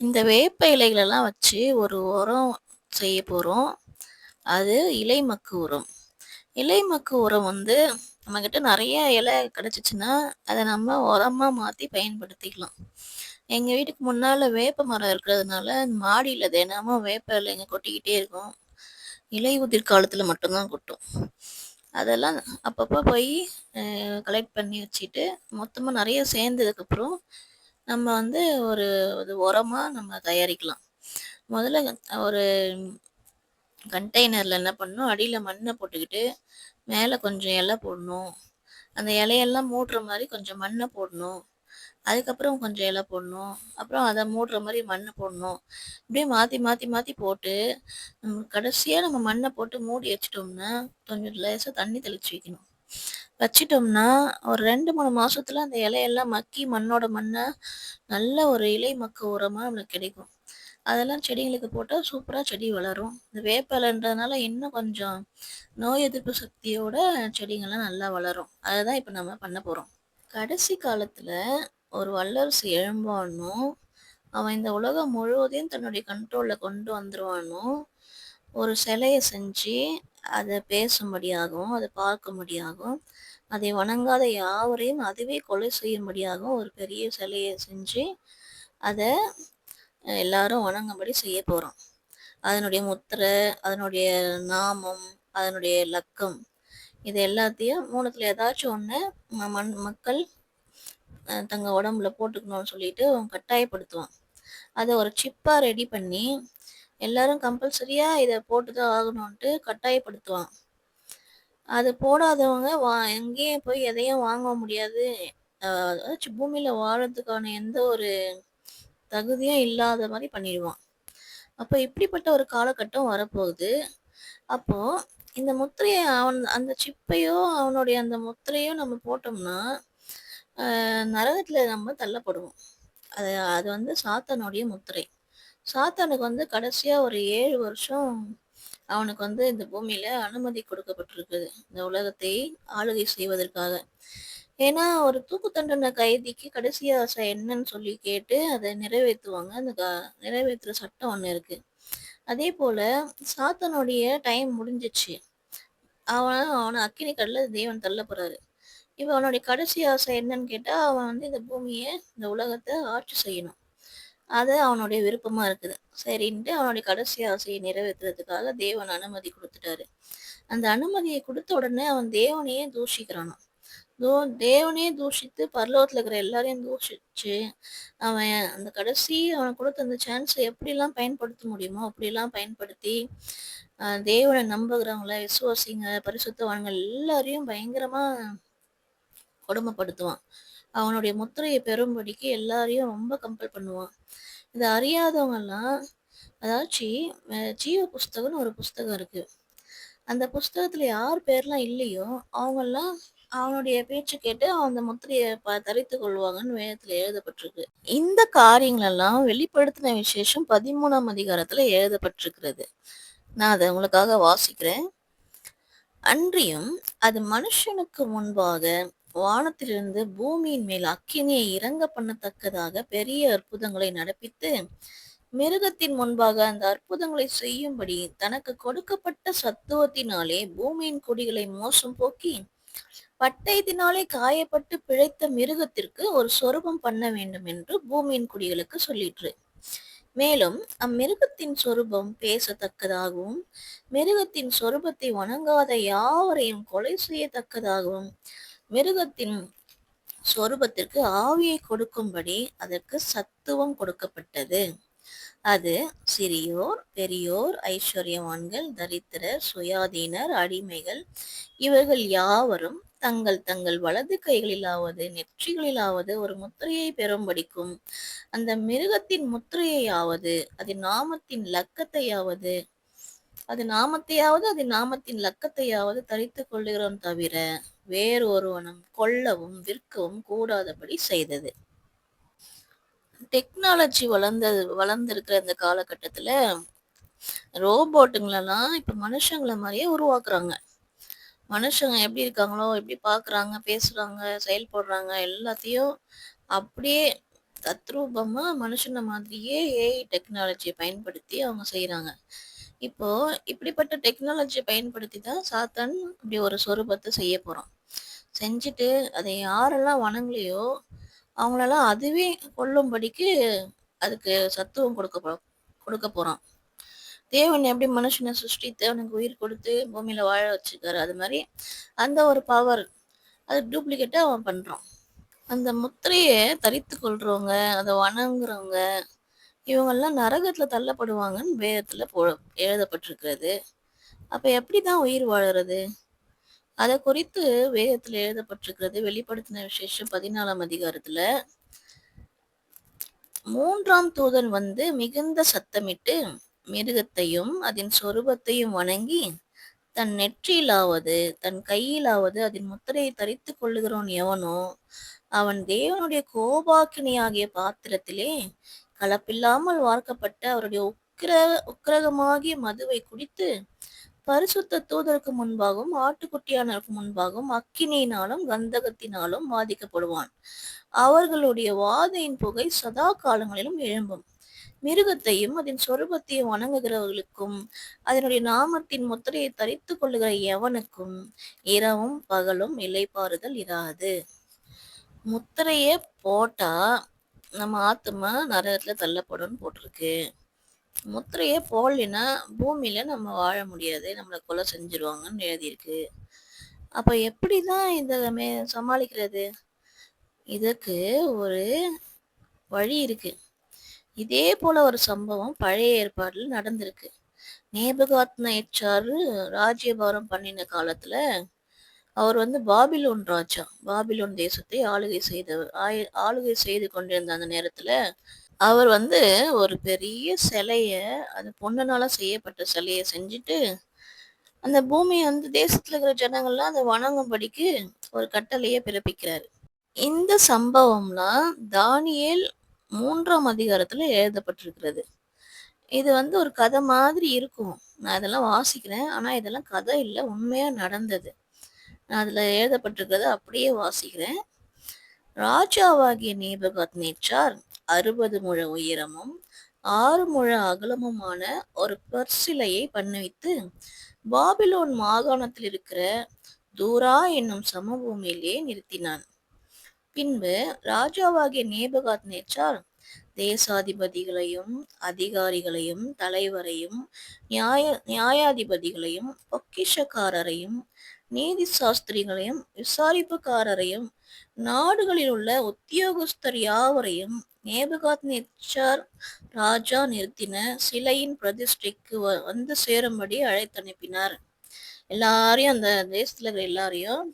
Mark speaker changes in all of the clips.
Speaker 1: இந்த வேப்ப இலைகளெல்லாம் வச்சு ஒரு உரம் செய்ய போகிறோம் அது இலை மக்கு உரம். இலை மக்கு உரம் வந்து நம்மக்கிட்ட நிறைய இலை கிடச்சிச்சின்னா அதை நம்ம உரமாக மாற்றி பயன்படுத்திக்கலாம். எங்கள் வீட்டுக்கு முன்னால் வேப்ப மரம் இருக்கிறதுனால மாடியில் தினமும் வேப்ப இலைங்க கொட்டிக்கிட்டே இருக்கும். இலை உதிர் காலத்தில் மட்டும்தான் கொட்டும். அதெல்லாம் அப்பப்போ போய் கலெக்ட் பண்ணி வச்சுட்டு மொத்தமாக நிறைய சேர்ந்ததுக்கப்புறம் நம்ம வந்து ஒரு இது உரமாக நம்ம தயாரிக்கலாம். முதல்ல ஒரு கண்டெய்னரில் என்ன பண்ணணும்? அடியில் மண்ணை போட்டுக்கிட்டு மேலே கொஞ்சம் இலை போடணும். அந்த இலையெல்லாம் மூடுற மாதிரி கொஞ்சம் மண்ணை போடணும். அதுக்கப்புறம் கொஞ்சம் இலை போடணும். அப்புறம் அதை மூடுற மாதிரி மண்ணை போடணும். இப்படியே மாற்றி மாற்றி மாற்றி போட்டு நம்ம கடைசியாக நம்ம மண்ணை போட்டு மூடி வச்சிட்டோம்னா கொஞ்சம் லேசாக தண்ணி தெளித்து வைக்கணும். வச்சிட்டோம்னா ஒரு ரெண்டு மூணு மாசத்துல அந்த இலையெல்லாம் மக்கி மண்ணோட மண்ணா நல்ல ஒரு இலை மக்க உரமா நம்மளுக்கு கிடைக்கும். அதெல்லாம் செடிங்களுக்கு போட்டால் சூப்பராக செடி வளரும். இந்த வேப்பலைன்றதுனால இன்னும் கொஞ்சம் நோய் எதிர்ப்பு சக்தியோட செடிங்கள்லாம் நல்லா வளரும். அதை தான் இப்போ நம்ம பண்ண போகிறோம் கடைசி காலத்தில் ஒரு வல்லரசு எழும்பானும் அவன் இந்த உலகம் முழுவதையும் தன்னுடைய கண்ட்ரோலில் கொண்டு வந்துடுவானும் ஒரு சிலையை செஞ்சு அதை பேசும்படியாகவும் அதை பார்க்கும்படியாகவும் அதை வணங்காத யாவரையும் அதுவே கொலை செய்யும்படியாகவும் ஒரு பெரிய சிலையை செஞ்சு அதை எல்லாரும் வணங்கும்படி செய்ய போகிறோம் அதனுடைய முத்திரை அதனுடைய நாமம் அதனுடைய லக்கம் இது எல்லாத்தையும் மூணுத்தில் ஏதாச்சும் ஒன்று மண் மக்கள் தங்க உடம்புல போட்டுக்கணும்னு சொல்லிட்டு கட்டாயப்படுத்துவான் அதை ஒரு சிப்பாக ரெடி பண்ணி எல்லாரும் கம்பல்சரியாக இதை போட்டு தான் ஆகணும்ன்ட்டு கட்டாயப்படுத்துவான் அது போடாதவங்க வா எங்கேயும் போய் எதையும் வாங்க முடியாது. அதாச்சும் பூமியில் வாழறதுக்கான எந்த ஒரு தகுதியும் இல்லாத மாதிரி பண்ணிடுவான். அப்போ இப்படிப்பட்ட ஒரு காலகட்டம் வரப்போகுது. அப்போது இந்த முத்திரையை அவன் அந்த சிப்பையோ அவனுடைய அந்த முத்திரையோ நம்ம போட்டோம்னா நரகத்தில் நம்ம தள்ளப்படுவோம். அது அது வந்து சாத்தானுடைய முத்திரை. சாத்தானுக்கு வந்து கடைசியாக ஒரு ஏழு வருஷம் அவனுக்கு வந்து இந்த பூமியில அனுமதி கொடுக்கப்பட்டிருக்குது. இந்த உலகத்தை ஆளுகை செய்வதற்காக. ஏன்னா ஒரு தூக்கு தண்டனை கைதிக்கு கடைசி ஆசை என்னன்னு சொல்லி கேட்டு அதை நிறைவேற்றுவாங்க. அந்த க நிறைவேற்றுற சட்டம் ஒன்று இருக்கு. அதே போல சாத்தனுடைய டைம் முடிஞ்சிச்சு. அவன் அவனை அக்கினி கடல தேவன் தள்ள போறாரு. இப்போ அவனுடைய கடைசி ஆசை என்னன்னு கேட்டால் அவன் வந்து இந்த பூமியை இந்த உலகத்தை ஆட்சி செய்யணும். அது அவனுடைய விருப்பமா இருக்குது. சரின்ட்டு அவனுடைய கடைசி ஆசையை நிறைவேற்றுறதுக்காக தேவன் அனுமதி கொடுத்துட்டாரு. அந்த அனுமதியை கொடுத்த உடனே அவன் தேவனையே தூஷிக்கிறானான் தோ தேவனே தூஷித்து பரலோகத்தில் இருக்கிற எல்லாரையும் தூஷிச்சு அவன் அந்த கடைசி அவன் கொடுத்த அந்த சான்ஸை எப்படிலாம் பயன்படுத்த முடியுமோ அப்படிலாம் பயன்படுத்தி தேவனை நம்புகிறவங்கள விசுவாசிங்க பரிசுத்தவான்கள் எல்லாரையும் பயங்கரமா கொடுமைப்படுத்துவான். அவனுடைய முத்திரையை பெறும்படிக்கு எல்லாரையும் ரொம்ப கம்பல் பண்ணுவான். இதை அறியாதவங்கெல்லாம் அதாச்சு ஜீவ புஸ்தகம்னு ஒரு புஸ்தகம் இருக்கு. அந்த புஸ்தகத்துல யார் பேர்லாம் இல்லையோ அவங்கெல்லாம் அவனுடைய பேச்சு கேட்டு அந்த முத்திரையை ப தரித்து கொள்வாங்கன்னு வேதத்துல எழுதப்பட்டிருக்கு. இந்த காரியங்களெல்லாம் வெளிப்படுத்தின விசேஷம் பதிமூணாம் அதிகாரத்துல எழுதப்பட்டிருக்கிறது. நான் அதை உங்களுக்காக வாசிக்கிறேன். அன்றியும் அது மனுஷனுக்கு முன்பாக வானத்திலிருந்து பூமியின் மேல் அக்கினியை இறங்க பண்ணத்தக்கதாக பெரிய அற்புதங்களை நடப்பித்து மிருகத்தின் முன்பாக அந்த அற்புதங்களை செய்யும்படி தனக்கு கொடுக்கப்பட்ட சத்துவத்தினாலே பூமியின் குடிகளை மோசம் போக்கி பட்டயத்தினாலே காயப்பட்டு பிழைத்த மிருகத்திற்கு ஒரு சொரூபம் பண்ண வேண்டும் என்று பூமியின் குடிகளுக்கு சொல்லிற்று. மேலும் அம்மிருகத்தின் சொரூபம் பேசத்தக்கதாகவும் மிருகத்தின் சொரூபத்தை வணங்காத யாவரையும் கொலை செய்யத்தக்கதாகவும் மிருகத்தின் சொரூபத்திற்கு ஆவியை கொடுக்கும்படி அதற்கு சத்துவம் கொடுக்கப்பட்டது. அது சிறியோர் பெரியோர் ஐஸ்வர்யவான்கள் தரித்திரர் சுயாதீனர் அடிமைகள். இவர்கள் யாவரும் தங்கள் தங்கள் வலது கைகளிலாவது நெற்றிகளிலாவது ஒரு முத்திரையை பெறும்படிக்கும் அந்த மிருகத்தின் முத்திரையாவது அது நாமத்தின் லக்கத்தையாவது அது நாமத்தையாவது அது நாமத்தின் லக்கத்தையாவது தரித்து கொள்ளுகிறோம் தவிர வேறு ஒருவனும் கொல்லவும் விற்கவும் கூடாதபடி செய்தது. டெக்னாலஜி வளர்ந்தது வளர்ந்துருக்கிற இந்த காலகட்டத்தில் ரோபோட்டுங்களெல்லாம் இப்போ மனுஷங்களை மாதிரியே உருவாக்குறாங்க. மனுஷங்க எப்படி இருக்காங்களோ எப்படி பார்க்குறாங்க பேசுகிறாங்க செயல்படுறாங்க எல்லாத்தையும் அப்படியே தத்ரூபமாக மனுஷனை மாதிரியே ஏஐ டெக்னாலஜியை பயன்படுத்தி அவங்க செய்கிறாங்க இப்போ இப்படிப்பட்ட டெக்னாலஜியை பயன்படுத்தி தான் சாத்தான் இப்படி ஒரு சொரூபத்தை செய்ய போகிறான் செஞ்சுட்டு அதை யாரெல்லாம் வணங்கலையோ, அவங்களெல்லாம் அதுவே கொல்லும்படிக்கு அதுக்கு சத்துவம் கொடுக்க போ கொடுக்க போகிறான் தேவன் எப்படி மனுஷனை சிருஷ்டித்து அவனுக்கு உயிர் கொடுத்து பூமியில் வாழ வச்சுக்காரு அது மாதிரி அந்த ஒரு பவர் அது டூப்ளிகேட்டாக அவன் பண்ணுறான் அந்த முத்திரையை தரித்து கொள்றவங்க, அதை வணங்குறவங்க, இவங்கெல்லாம் நரகத்துல தள்ளப்படுவாங்கன்னு வேதத்துல போ எழுதப்பட்டிருக்கிறது. அப்ப எப்படிதான் உயிர் வாழுறது? அதை குறித்து வேதத்துல எழுதப்பட்டிருக்கிறது. வெளிப்படுத்தின விசேஷம் 14ஆம் அதிகாரத்துல மூன்றாம் தூதன் வந்து மிகுந்த சத்தமிட்டு, மிருகத்தையும் அதன் சொரூபத்தையும் வணங்கி, தன் நெற்றியிலாவது, தன் கையிலாவது அதன் முத்திரையை தரித்துக் கொள்ளுகிறவன் எவனோ, அவன் தேவனுடைய கோபாக்கினியாகிய பாத்திரத்திலே கலப்பில்லாமல் வார்க்கப்பட்ட அவருடைய உக்கிர உக்கிரகமாகிய மதுவை குடித்து, பரிசுத்த தூதருக்கு முன்பாகவும், ஆட்டுக்குட்டியானவருக்கு முன்பாகவும் அக்கினியினாலும், கந்தகத்தினாலும் பாதிக்கப்படுவான் அவர்களுடைய வாதையின் புகை சதா காலங்களிலும் எழும்பும். மிருகத்தையும் அதன் சொரூபத்தையும் வணங்குகிறவர்களுக்கும், அதனுடைய நாமத்தின் முத்திரையை தரித்துக் கொள்ளுகிற எவனுக்கும் இரவும் பகலும் இளைப்பாறுதல் இராது. முத்திரையை போட்டா நம்ம ஆத்துமா இடத்துல தள்ளப்படும்னு போட்டிருக்கு. முத்திரையே போடலைன்னா பூமியில நம்ம வாழ முடியாது. நம்மளை கொலை செஞ்சுருவாங்கன்னு எழுதியிருக்கு. அப்ப எப்படி தான் மே சமாளிக்கிறது? இதுக்கு ஒரு வழி இருக்கு. இதே போல ஒரு சம்பவம் பழைய ஏற்பாடுல நடந்திருக்கு. நேபுகாத்நேச்சாரு ராஜ்யபாரம் பண்ணின காலத்துல, அவர் வந்து பாபிலோன் ராஜா. பாபிலோன் தேசத்தை ஆளுகை செய்தவர். ஆய ஆளுகை செய்து கொண்டிருந்த அந்த நேரத்தில் அவர் வந்து ஒரு பெரிய சிலையை அது பொண்ணனால செய்யப்பட்ட சிலையை செஞ்சுட்டு, அந்த பூமியை வந்து தேசத்தில் இருக்கிற ஜனங்கள்லாம் அதை வணங்கும்படிக்கு ஒரு கட்டளையை பிறப்பிக்கிறாரு. இந்த சம்பவம்லாம் தானியேல் மூன்றாம் அதிகாரத்தில் எழுதப்பட்டிருக்கிறது. இது வந்து ஒரு கதை மாதிரி இருக்கும். நான் இதெல்லாம் வாசிக்கிறேன். ஆனால் இதெல்லாம் கதை இல்லை உண்மையாக நடந்தது. நான் அதுல எழுதப்பட்டிருக்கிறத அப்படியே வாசிக்கிறேன். ராஜாவாகிய நேபுகாத்நேச்சார் 60 முழ உயரமும், ஆறு முழ அகலமுமான ஒரு பொற்சிலையை பண்ணுவித்து, பாபிலோன் மாகாணத்தில் இருக்கிற தூரா என்னும் சமபூமியிலே நிறுத்தினான். பின்பு ராஜாவாகிய நேபுகாத்நேச்சார் தேசாதிபதிகளையும், அதிகாரிகளையும், தலைவரையும், நியாய நியாயாதிபதிகளையும், பொக்கிஷக்காரரையும், நீதி சாஸ்திரிகளையும், விசாரிப்புக்காரரையும், நாடுகளில் உள்ள உத்தியோகஸ்தர் யாவரையும் நேபுகாத்நேச்சார் ராஜா நிறுத்தின சிலையின் பிரதிஷ்டைக்கு வ வந்து சேரும்படி அழைத்து அனுப்பினார். எல்லாரையும் அந்த தேசத்தில் இருக்கிற எல்லாரையும்,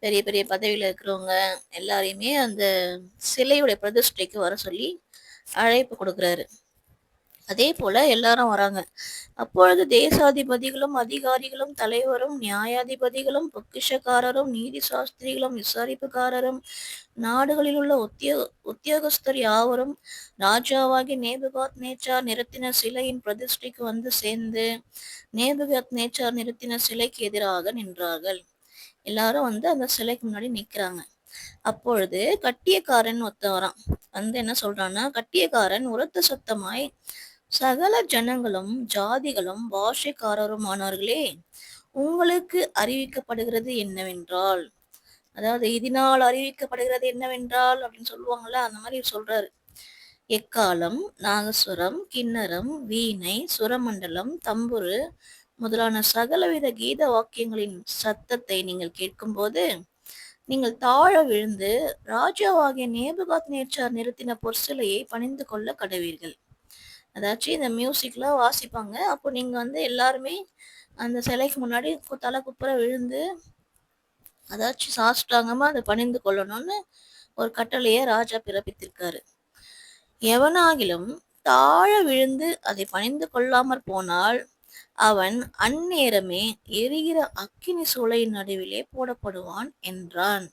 Speaker 1: பெரிய பெரிய பதவியில் இருக்கிறவங்க எல்லாரையுமே அந்த சிலையுடைய பிரதிஷ்டைக்கு வர சொல்லி அழைப்பு கொடுக்குறாரு. அதே போல எல்லாரும் வராங்க. அப்பொழுது தேசாதிபதிகளும், அதிகாரிகளும், தலைவரும், நியாயாதிபதிகளும், பொக்கிஷக்காரரும், நீதி சாஸ்திரிகளும், விசாரிப்புக்காரரும், நாடுகளில் உள்ள உத்தியோ உத்தியோகஸ்தர் யாவரும் ராஜாவாகி நேபுகாத் நேச்சார் நிறுத்தின சிலையின் பிரதிஷ்டைக்கு வந்து சேர்ந்து, நேபுகாத்நேச்சார் நிறுத்தின சிலைக்கு எதிராக நின்றார்கள். எல்லாரும் வந்து அந்த சிலைக்கு முன்னாடி நிக்கிறாங்க. அப்பொழுது கட்டியக்காரன் ஒத்த வரான். வந்து என்ன சொல்றான்னா, கட்டியக்காரன் உரத்த சத்தமாய், சகல ஜனங்களும், ஜாதிகளும், பாஷைக்காரருமானவர்களே, உங்களுக்கு அறிவிக்கப்படுகிறது என்னவென்றால், அதாவது இதனால் அறிவிக்கப்படுகிறது என்னவென்றால் அப்படின்னு சொல்லுவாங்கல்ல, அந்த மாதிரி சொல்றாரு. எக்காளம், நாகஸ்வரம் கிண்ணரம் வீணை, சுரமண்டலம், தம்புரு முதலான சகலவித கீத வாக்கியங்களின் சத்தத்தை நீங்கள் கேட்கும்போது, நீங்கள் தாழ விழுந்து, ராஜாவாகிய நேபுகாத்நேச்சார் நிறுத்தின பொற்சிலையை பணிந்து கொள்ள கடவீர்கள். அதாச்சும் இந்த மியூசிக்லாம் வாசிப்பாங்க. அப்போ நீங்கள் வந்து எல்லாருமே அந்த சிலைக்கு முன்னாடி கு தலை குப்புற விழுந்து, அதாச்சும் சாஷ்டாங்கமாக அதை பணிந்து கொள்ளணும்னு ஒரு கட்டளையை ராஜா பிறப்பித்திருக்காரு. எவனாகிலும் தாழ விழுந்து அதை பணிந்து கொள்ளாமற் போனால், அவன் அந்நேரமே எரிகிற அக்கினி சூளையின் நடுவிலே போடப்படுவான் என்றான்.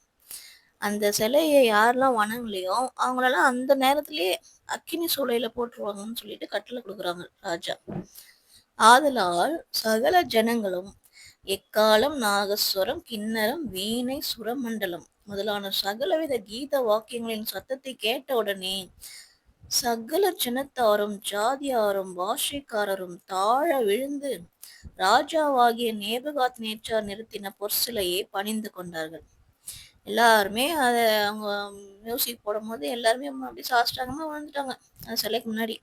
Speaker 1: அந்த சிலையை யாரெல்லாம் வணங்கலையோ, அவங்களெல்லாம் அந்த நேரத்திலேயே அக்கினி சூளையில போட்டுருவாங்கன்னு சொல்லிட்டு கட்டளை கொடுக்குறாங்க ராஜா. ஆதலால் சகல ஜனங்களும் எக்காலம் நாகஸ்வரம் கிண்ணரம் வீணை, சுரமண்டலம் முதலான சகலவித கீத வாக்கியங்களின் சத்தத்தை கேட்ட உடனே சகல ஜனத்தாரும் ஜாதியாரும் பாஷைக்காரரும் தாழ விழுந்து ராஜாவாகிய நேபகாத் நேச்சார் நிறுத்தின பொற்சிலையை பணிந்து கொண்டார்கள் எல்லாருமே அதை அவங்க மியூசிக் போடும்போது எல்லாருமே அப்படியே சாஸ்டாங்கமாக விழுந்துட்டாங்க அந்த சிலைக்கு முன்னாடி.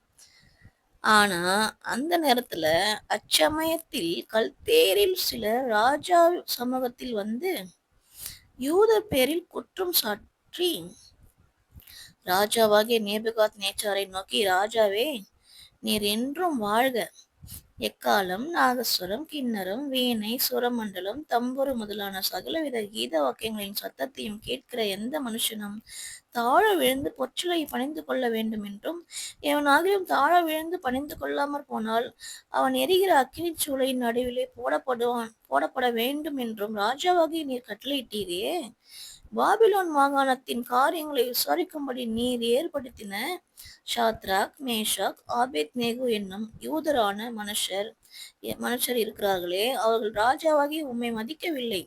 Speaker 1: ஆனா அந்த நேரத்துல அச்சமயத்தில் கல்தேரில் சில ராஜா சமூகத்தில் வந்து யூதர் பேரில் குற்றம் சாற்றி ராஜாவாகிய நேபுகாத் நேச்சாரை நோக்கி ராஜாவே நீர் என்றும் வாழ்க. எக்காலம் நாதஸ்வரம் கிண்ணரம் வீணை சுரமண்டலம் தம்புரு முதலான சகலவித கீத வாக்கியங்களின் சத்தத்தையும் கேட்கிற எந்த மனுஷனும் தாழ விழுந்து பொற்றலை பணிந்து கொள்ள வேண்டும் என்றும் எவனாகிலும் தாழ விழுந்து பணிந்து கொள்ளாமற் போனால் அவன் எரிகிற அக்கினி சூளையின் நடுவிலே போடப்படுவான் போடப்பட வேண்டும் என்றும் ராஜாவாகி நீர் கட்டளையிட்டீரே. பாபிலோன் மாகாணத்தின் காரியங்களை விசாரிக்கும்படி நீர் ஏற்படுத்தின ஷாத்ராக் மேஷாக் ஆபேத் நேகு என்னும் யூதரான மனுஷர் மனுஷர் இருக்கிறார்களே. அவர்கள் ராஜாவாகி உம்மை மதிக்கவில்லை.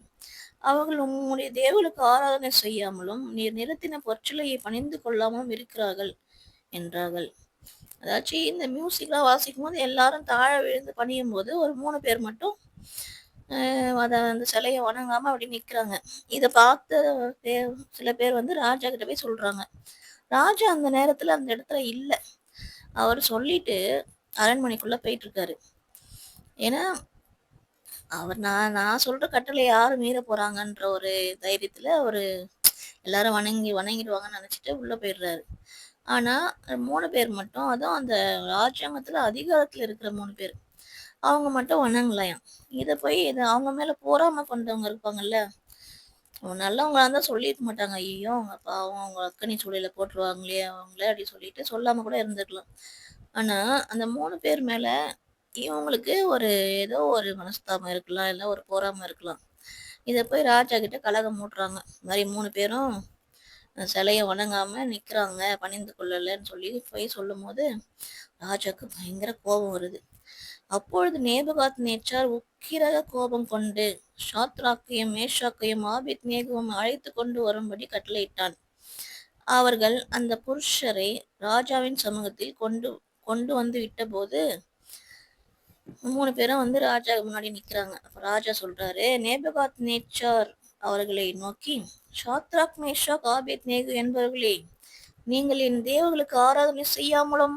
Speaker 1: அவர்கள் உம்முடைய தேவனுக்கு ஆராதனை செய்யாமலும் நீர் நிறுத்தின பொற்சிலையை பணிந்து கொள்ளாமலும் இருக்கிறார்கள் என்றார்கள். அதாச்சும் இந்த மியூசிக்லாம் வாசிக்கும் போது எல்லாரும் தாழ விழுந்து பணியும் போது ஒரு மூணு பேர் மட்டும் அதை அந்த சிலையை வணங்காம அப்படி நிற்கிறாங்க இதை பார்த்த பேர் சில பேர் வந்து ராஜா கிட்ட போய் சொல்றாங்க. ராஜா அந்த நேரத்துல அந்த இடத்துல இல்லை. அவர் சொல்லிட்டு அரண்மனைக்குள்ள போயிட்டு இருக்காரு ஏன்னா அவர் நான் நான் சொல்ற கட்டளை யாரும் மீற போறாங்கன்ற ஒரு தைரியத்துல அவரு எல்லாரும் வணங்கி வணங்கிடுவாங்கன்னு நினைச்சிட்டு உள்ள போயிடுறாரு. ஆனா மூணு பேர் மட்டும் அதுவும் அந்த ராஜ்யாங்கத்துல அதிகாரத்துல இருக்கிற மூணு பேர். அவங்க மட்டும் வணங்கலையாம். இதை போய் இது அவங்க மேலே போறாமல் கொண்டவங்க இருப்பாங்கல்ல. நல்லவங்களா இருந்தால் சொல்லிருக்க மாட்டாங்க. ஐயோ அவங்க அப்பா அவங்க அக்கனி சூழல போட்டுருவாங்களே அவங்களே அப்படி சொல்லிட்டு சொல்லாமல் கூட இருந்துக்கலாம் ஆனால் அந்த மூணு பேர் மேலே இவங்களுக்கு ஒரு ஏதோ ஒரு மனஸ்தாபம் இருக்கலாம் இல்லை ஒரு போராமல் இருக்கலாம். இதை போய் ராஜா கிட்ட கலகம் மூட்டுறாங்க. இந்த மாதிரி மூணு பேரும் சிலையை வணங்காம நிற்கிறாங்க பணிந்து கொள்ளலைன்னு சொல்லி போய் சொல்லும் போது பயங்கர கோபம் வருது. அப்பொழுது நேபுகாத் நேச்சார் உக்கிரக கோபம் கொண்டு ஷாத்ராக்கையும் மேஷாக்கையும் ஆபித் நேகுவும் அழைத்து கொண்டு வரும்படி கட்டளையிட்டான். அவர்கள் அந்த புருஷரை ராஜாவின் சமூகத்தில் கொண்டு கொண்டு வந்து விட்ட போது மூணு பேரும் வந்து ராஜா முன்னாடி நிற்கிறாங்க அப்போ ராஜா சொல்றாரு நேபகாத் நேச்சார் அவர்களை நோக்கி ஷாத்ராக் மேஷாக் ஆபேத் நேகு என்பவர்களே நீங்கள் என் தேவர்களுக்கு ஆராதனை செய்யாமலும்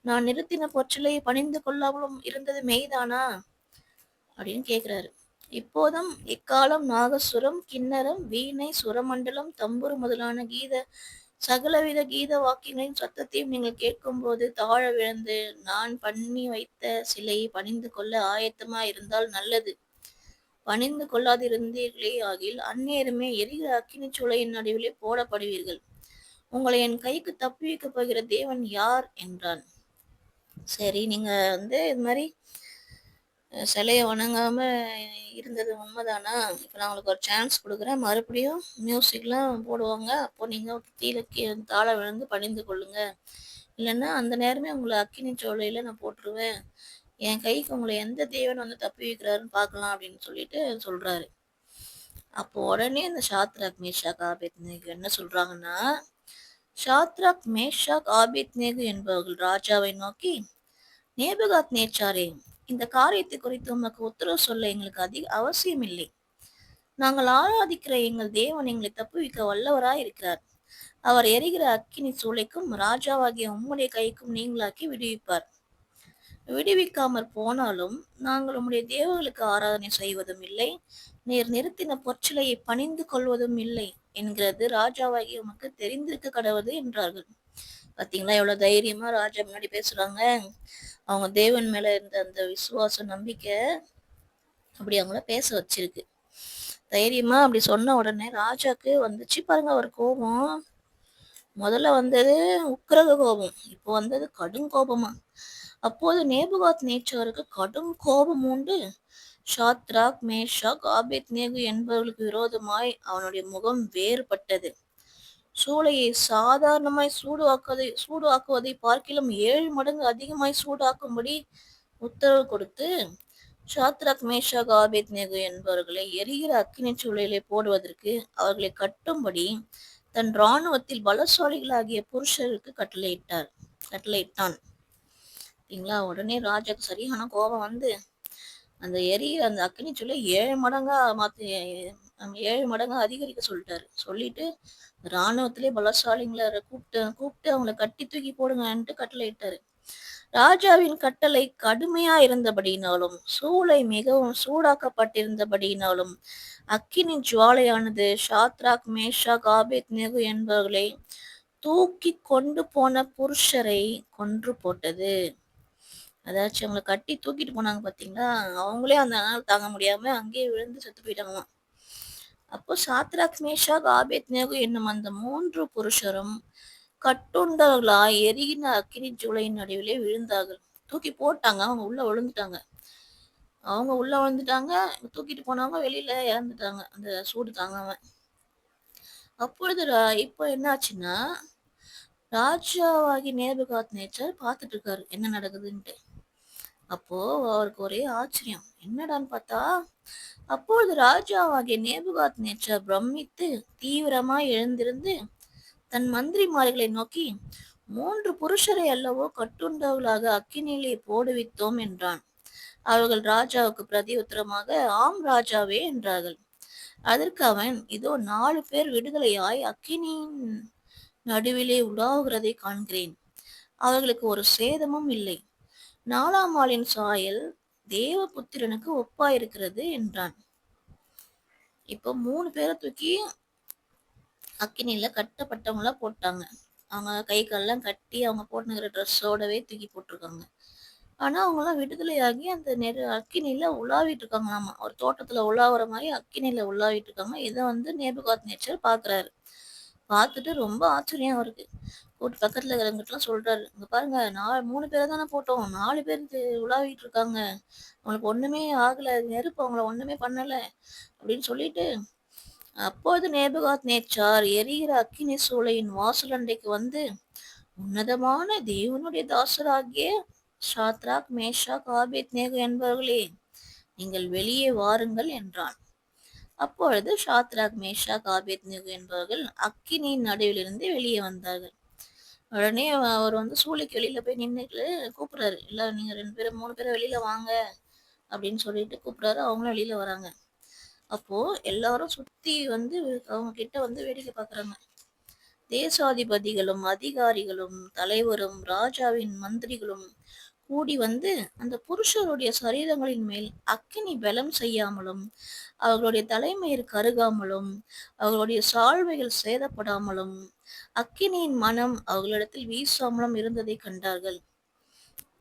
Speaker 1: நான் நிறுத்தின பொற்றலை பணிந்து கொள்ளாமலும் இருந்தது மெய்தானா? அப்படின்னு கேக்குறாரு. இப்போதும் இக்காலம் நாகசுரம் கிண்ணரம் வீணை சுரமண்டலம் தம்புரு முதலான கீத சகலவித கீத வாக்கியங்களின் சத்தத்தையும் நீங்கள் கேட்கும்போது தாழ விழுந்து நான் பண்ணி வைத்த சிலையை பணிந்து கொள்ள ஆயத்தமா இருந்தால் நல்லது. பணிந்து கொள்ளாதிருந்தீர்களே ஆகில் அந்நேரமே எரிகிற அக்கினி சூளையின் நடுவிலே போடப்படுவீர்கள். உங்களை என் கைக்கு தப்பி வைக்க போகிற தேவன் யார் என்றான். சரி நீங்கள் வந்து இது மாதிரி சிலையை வணங்காமல் இருந்தது உண்மைதானா? இப்போ நான் உங்களுக்கு ஒரு சான்ஸ் கொடுக்குறேன். மறுபடியும் மியூசிக்லாம் போடுவாங்க. அப்போ நீங்கள் கீழே கீழே தாழ விழுந்து பணிந்து கொள்ளுங்க. இல்லைன்னா அந்த நேரமே உங்களை அக்கினி சோலையில் நான் போட்டுருவேன். என் கைக்கு உங்களை எந்த தேவன் வந்து தப்பி வைக்கிறாருன்னு பார்க்கலாம் அப்படின்னு சொல்லிட்டு சொல்கிறாரு அப்போ உடனே இந்த ஷாத்ராக் மேஷாக் ஆபேத் என்ன சொல்கிறாங்கன்னா ஷாத்ராக் மேஷாக் ஆபித் நேகு என்பவர்கள் ராஜாவை நோக்கி நேபுகாத் நேச்சாரே இந்த காரியத்தை குறித்து உமக்கு உத்தரவு சொல்ல எங்களுக்கு அதிக அவசியம் இல்லை நாங்கள் ஆராதிக்கிற எங்கள் தேவன் எங்களை தப்புவிக்க வல்லவராய் இருக்கிறார் அவர் எரிகிற அக்கினி சூளைக்கும் ராஜாவாகிய உம்முடைய கைக்கும் நீங்களாக்கி விடுவிப்பார். விடுவிக்காமற் போனாலும் நாங்கள் உம்முடைய தேவர்களுக்கு ஆராதனை செய்வதும் இல்லை நீர் நிறுத்தின பொற்சிலையை பணிந்து கொள்வதும் இல்லை. என்கிறது ராஜாவாகி உமக்கு தெரிந்திருக்க கடவுது என்றார்கள். பார்த்தீங்களா எவ்வளவு தைரியமா ராஜா முன்னாடி பேசுறாங்க. அவங்க தேவன் மேல இருந்த அந்த விசுவாச நம்பிக்கை அப்படி அவங்கள பேச வச்சிருக்கு. தைரியமா அப்படி சொன்ன உடனே ராஜாவுக்கு வந்துச்சு பாருங்க அவர் கோபம். முதல்ல வந்தது உக்கிரக கோபம் இப்போ வந்தது கடும் கோபமா அப்போது நேபுகாத் நேச்சவருக்கு கடும் கோபம் உண்டு. ஷாத்ராக் மேஷாக் ஆபேத் நேகு என்பவர்களுக்கு விரோதமாய் அவனுடைய முகம் வேறுபட்டது. சூளையை சாதாரணமாய் சூடு ஆக்குவதை சூடு ஆக்குவதை பார்க்கிலும் ஏழு மடங்கு அதிகமாய் சூடாக்கும்படி உத்தரவு கொடுத்து ஷாத்ராக் மேஷாக் ஆபேத்நேகு என்பவர்களை எரிகிற அக்கினி சூளையிலே போடுவதற்கு அவர்களை கட்டும்படி தன் இராணுவத்தில் பலசாலிகளாகிய புருஷருக்கு கட்டளையிட்டார் கட்டளையிட்டான். சரிங்களா உடனே ராஜாக்கு சரியான கோபம் வந்து அந்த எரிய அந்த அக்கினி சூளை ஏழு மடங்கா மாத்தி ஏழு மடங்கா அதிகரிக்க சொல்லிட்டாரு. சொல்லிட்டு இராணுவத்திலே பலசாலிங்களை கூப்பிட்டு கூப்பிட்டு அவங்கள கட்டி தூக்கி போடுங்கன்ட்டு கட்டளையிட்டாரு ராஜாவின் கட்டளை கடுமையா இருந்தபடியினாலும் சூளை மிகவும் சூடாக்கப்பட்டிருந்தபடியினாலும் அக்கினி ஜுவாலையானது ஷாத்ராக் மேஷாக் ஆபேத் நேகு என்பவர்களை தூக்கி கொண்டு போன புருஷரை கொன்று போட்டது. அதாச்சும் அவங்களை கட்டி தூக்கிட்டு போனாங்க பார்த்தீங்களா அவங்களே அந்த நாள் தாங்க முடியாமல் அங்கேயே விழுந்து செத்து போயிட்டாங்களாம். அப்போ சாத்ராக் மேஷாக் ஆபேத் நேகு என்னும் அந்த மூன்று புருஷரும் கட்டுண்டவர்களாய் எரிகின அக்கினி ஜூலையின் நடுவிலே விழுந்தார்கள். தூக்கி போட்டாங்க. அவங்க உள்ள விழுந்துட்டாங்க. அவங்க உள்ள விழுந்துட்டாங்க. தூக்கிட்டு போனவங்க வெளியில இறந்துட்டாங்க. அந்த சூடு தாங்காம. அப்பொழுது இப்போ என்னாச்சுன்னா ராஜாவாகி நேபுகாத் நேச்சர் பார்த்துட்டு இருக்காரு. என்ன நடக்குதுன்ட்டு. அப்போ அவருக்கு ஒரே ஆச்சரியம். என்னடான்னு பார்த்தா அப்பொழுது ராஜாவாகிய நேபுகாத் நேச்சர் பிரமித்து தீவிரமாய் எழுந்திருந்து தன் மந்திரிமார்களை நோக்கி மூன்று புருஷரை அல்லவோ கட்டுண்டவர்களாக அக்கினியிலே போடுவித்தோம் என்றான். அவர்கள் ராஜாவுக்கு பிரதி உத்தரமாக ஆம் ராஜாவே என்றார்கள். அதற்கு அவன் இதோ நாலு பேர் விடுதலையாய் அக்கினியின் நடுவிலே உலாவுகிறதை காண்கிறேன். அவர்களுக்கு ஒரு சேதமும் இல்லை. நாலாம் ஆளின் சாயல் தேவபுத்திரனுக்கு ஒப்பாயிருக்கிறது என்றான். இப்போ மூணு பேரை தூக்கி அக்கினியில் கட்டப்பட்டவங்களா போட்டாங்க. அவங்க கை காலெல்லாம் கட்டி அவங்க போட்டுங்கிற ட்ரெஸ்ஸோடவே தூக்கி போட்டிருக்காங்க. ஆனா அவங்களாம் விடுதலையாகி அந்த நெரு அக்கினியில் உலாவிட்டு இருக்காங்களாமா ஒரு தோட்டத்துல உலாவுற மாதிரி அக்கினியில் உலாவிட்டு இருக்காங்க இதை வந்து நேபுகாத் நேச்சர் பாக்குறாரு. பார்த்துட்டு ரொம்ப ஆச்சரியம் அவருக்கு போட்டு பக்கத்துல இருக்கிறவங்கிட்டலாம் சொல்றாரு. இங்க பாருங்க நாலு மூணு பேரை தானே போட்டோம். நாலு பேர் உலாவிட்டு இருக்காங்க. அவங்களுக்கு ஒண்ணுமே ஆகல. நெருப்பு அவங்கள ஒண்ணுமே பண்ணல. அப்படின்னு சொல்லிட்டு அப்போது நேபுகாத் நேச்சார் எரிகிற அக்கினி சூளையின் வாசல் அண்டைக்கு வந்து உன்னதமான தேவனுடைய தாசராகிய ஷாத்ராக் மேஷாக் ஆபேத் நேகு என்பவர்களே நீங்கள் வெளியே வாருங்கள் என்றான். அப்பொழுது ஷாத்ராக் மேஷாக் ஆபேத் நேகு என்பவர்கள் அக்கினியின் நடுவிலிருந்து வெளியே வந்தார்கள். உடனே அவர் வந்து சூளைக்கு வெளியில போய் நின்றுட்டு கூப்பிடுறாரு. இல்லை நீங்க ரெண்டு பேரும் மூணு பேரும் வெளியில வாங்க அப்படின்னு சொல்லிட்டு கூப்பிடுறாரு. அவங்களும் வெளியில வராங்க. அப்போ எல்லாரும் சுத்தி வந்து அவங்க கிட்ட வந்து வேடிக்கை பார்க்குறாங்க தேசாதிபதிகளும் அதிகாரிகளும் தலைவரும் ராஜாவின் மந்திரிகளும் கூடி வந்து அந்த புருஷருடைய சரீரங்களின் மேல் அக்கினி பலம் செய்யாமலும் அவர்களுடைய தலைமையில் கருகாமலும் அவர்களுடைய சால்வைகள் சேதப்படாமலும் அக்கினியின் மனம் அவர்களிடத்தில் வீசாமலும் இருந்ததை கண்டார்கள்.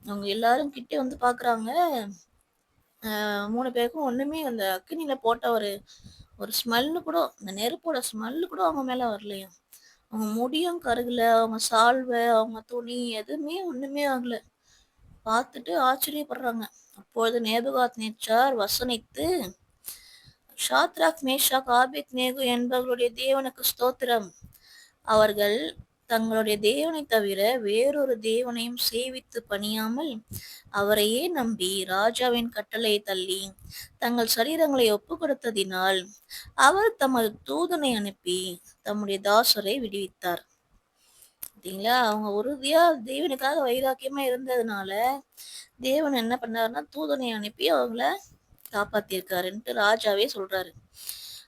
Speaker 1: அவங்க எல்லாரும் கிட்டே வந்து பாக்குறாங்க மூணு பேருக்கும் ஒண்ணுமே அந்த அக்கினியில போட்ட ஒரு ஒரு ஸ்மெல்லு கூட அந்த நெருப்போட ஸ்மெல்லு கூட அவங்க மேல வரலையும் அவங்க முடியும் கருகல அவங்க சால்வை அவங்க துணி எதுவுமே ஒண்ணுமே ஆகலை. பார்த்துட்டு ஆச்சரியப்படுறாங்க. அப்பொழுது நேபுகாத் நேச்சார் வசனித்து ஷாத்ராக் மேஷாக் ஆபித் நேகு என்பவர்களுடைய தேவனுக்கு ஸ்தோத்திரம். அவர்கள் தங்களுடைய தேவனை தவிர வேறொரு தேவனையும் சேவித்து பணியாமல் அவரையே நம்பி ராஜாவின் கட்டளையை தள்ளி தங்கள் சரீரங்களை ஒப்பு கொடுத்ததினால் அவர் தமது தூதனை அனுப்பி தம்முடைய தாசரை விடுவித்தார். பார்த்தீங்களா அவங்க உறுதியா தேவனுக்காக வைராக்கியமா இருந்ததுனால தேவன் என்ன பண்ணாருன்னா தூதனை அனுப்பி அவங்கள காப்பாத்திருக்காருன்ட்டு ராஜாவே சொல்றாரு.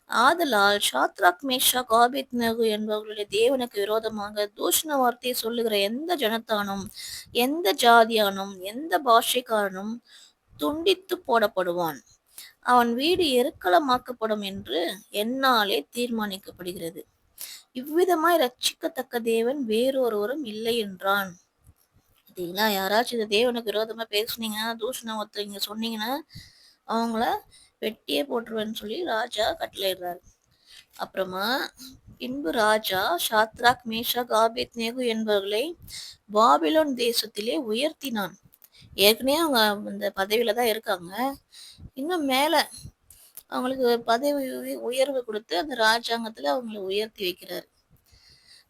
Speaker 1: ஆதலால் ஷாத்ராக் மேஷா காபித் நகு என்பவர்களுடைய தேவனுக்கு விரோதமாக தூஷண வார்த்தையை சொல்லுகிற எந்த ஜனத்தானும் எந்த ஜாதியானும் எந்த பாஷைக்காரனும் துண்டித்து போடப்படுவான். அவன் வீடு எருக்களமாக்கப்படும் என்று என்னாலே தீர்மானிக்கப்படுகிறது. இவ்விதமாய் ரட்சிக்கத்தக்க தேவன் வேறொருவரும் இல்லை என்றான். பார்த்தீங்களா யாராச்சும் இந்த தேவனுக்கு விரோதமாக பேசுனீங்கன்னா தூஷணம் ஒருத்தவங்க சொன்னீங்கன்னா அவங்கள வெட்டியே போட்டுருவேன்னு சொல்லி ராஜா கட்டளையிடுறாரு. அப்புறமா பின்பு ராஜா ஷாத்ராக் மேஷா காபித் நேகு என்பவர்களை பாபிலோன் தேசத்திலே உயர்த்தினான். ஏற்கனவே அவங்க இந்த பதவியில தான் இருக்காங்க. இன்னும் மேலே அவங்களுக்கு பதவி உயர்வு கொடுத்து அந்த ராஜாங்கத்தில் அவங்களை உயர்த்தி வைக்கிறாரு.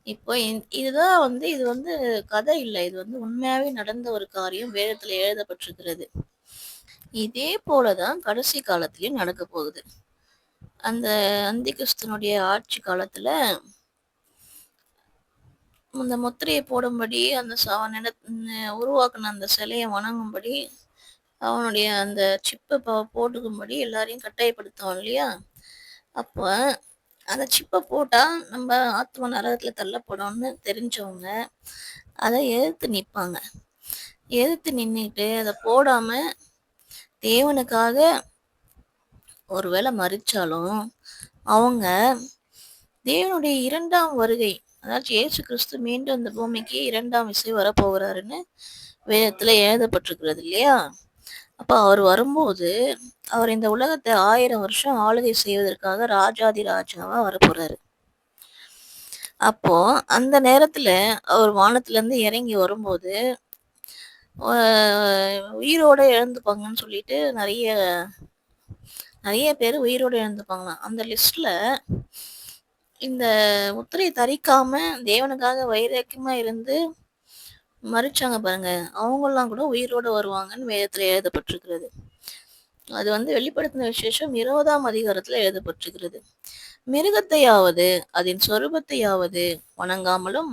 Speaker 1: இப்போ இதுதான் வந்து இது வந்து கதை இல்லை. இது வந்து உண்மையாகவே நடந்த ஒரு காரியம். வேதத்தில் எழுதப்பட்டிருக்கிறது. இதே போல தான் கடைசி காலத்திலையும் நடக்க போகுது. அந்த அந்தி கிறிஸ்துவனுடைய ஆட்சி காலத்துல அந்த முத்திரையை போடும்படி அந்த ச உருவாக்குன அந்த சிலையை வணங்கும்படி அவனுடைய அந்த சிப்பை ப போட்டுக்கும்படி எல்லாரையும் கட்டாயப்படுத்துவான் இல்லையா? அப்போ அந்த சிப்பை போட்டால் நம்ம ஆத்ம நரகத்தில் தள்ளப்படும்னு தெரிஞ்சவங்க, அதை எதிர்த்து நிற்பாங்க எதிர்த்து நின்றுட்டு அதை போடாமல் தேவனுக்காக ஒரு வேளை மறிச்சாலும், அவங்க தேவனுடைய இரண்டாம் வருகை, அதாச்சும் இயேசு கிறிஸ்து மீண்டும் இந்த பூமிக்கு இரண்டாம் விசை வரப்போகிறாருன்னு வேதத்தில் எழுதப்பட்டிருக்கிறது இல்லையா? அப்போ அவர் வரும்போது, அவர் இந்த உலகத்தை ஆயிரம் வருஷம் ஆளுகை செய்வதற்காக ராஜாதி ராஜாவா வரப்போறாரு. அப்போ அந்த நேரத்துல அவர் வானத்துலேருந்து இறங்கி வரும்போது, உயிரோடு உயிரோட எழுந்துப்பாங்கன்னு சொல்லிட்டு நிறைய நிறைய பேர் உயிரோடு எழுந்துப்பாங்களாம். அந்த லிஸ்ட்ல இந்த முத்திரையை தரிக்காம தேவனுக்காக வைராக்கியமா இருந்து மறிச்சாங்க பாருங்க, அவங்கெல்லாம் கூட உயிரோட வருவாங்கன்னு வேதத்தில் எழுதப்பட்டிருக்கிறது. அது வந்து வெளிப்படுத்தின விசேஷம் 20ஆம் அதிகாரத்துல எழுதப்பட்டிருக்கிறது. மிருகத்தையாவது, அதன் சொரூபத்தையாவது வணங்காமலும்,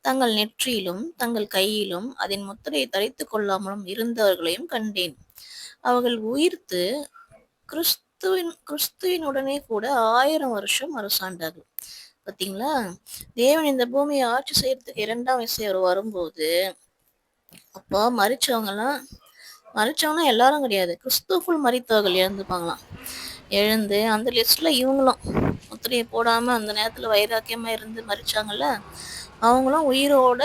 Speaker 1: தங்கள் நெற்றியிலும், தங்கள் கையிலும் அதன் முத்திரையை தரித்துக் கொள்ளாமலும் இருந்தவர்களையும் கண்டேன். அவர்கள் உயிர்த்து கிறிஸ்துவின் கிறிஸ்துவின் உடனே கூட ஆயிரம் வருஷம் அரசாண்டார்கள். பார்த்தீங்களா? தேவன் இந்த பூமியை ஆட்சி செய்யறதுக்கு இரண்டாம் வயசு அவர் வரும்போது, அப்போ மறிச்சவங்கலாம் மறிச்சவங்கன்னா எல்லாரும் கிடையாது. கிறிஸ்துக்குள் மறித்தவர்கள் எழுந்துப்பாங்களாம். எழுந்து அந்த லிஸ்ட்ல இவங்களும் முத்திரையை போடாம அந்த நேரத்துல வைராக்கியமா இருந்து மறிச்சாங்கல்ல அவங்களும் உயிரோட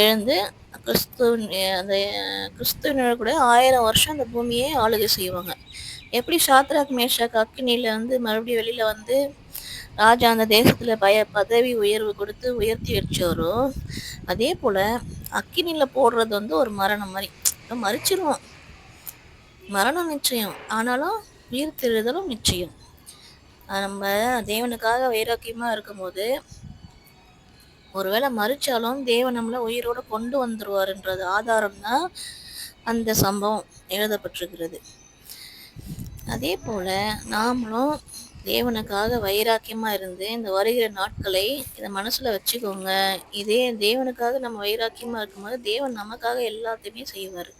Speaker 1: எழுந்து கிறிஸ்து அந்த கிறிஸ்துவினோட கூட ஆயிரம் வருஷம் அந்த பூமியை ஆளுகை செய்வாங்க. எப்படி சாத்ராக் மேஷாக் அக்கினியில வந்து மறுபடியும் வெளியில வந்து ராஜா அந்த தேசத்துல பய பதவி உயர்வு கொடுத்து உயர்த்தி வச்சாரோ, அதே போல அக்கினியில போடுறது வந்து ஒரு மரணம் மாதிரி மறிச்சிருவோம் மரணம் நிச்சயம். ஆனாலும் உயிர் திருதலும் நிச்சயம். நம்ம தேவனுக்காக வைராக்கியமாக இருக்கும்போது, ஒருவேளை மறிச்சாலும் தேவன் நம்மளை உயிரோட கொண்டு வந்துருவாருன்றது ஆதாரம் தான் அந்த சம்பவம் எழுதப்பட்டிருக்கிறது. அதே போல நாமளும் தேவனுக்காக வைராக்கியமாக இருந்து இந்த வருகிற நாட்களை இதை மனசில் வச்சுக்கோங்க. இதே தேவனுக்காக நம்ம வைராக்கியமாக இருக்கும்போது, தேவன் நமக்காக எல்லாத்தையுமே செய்வார்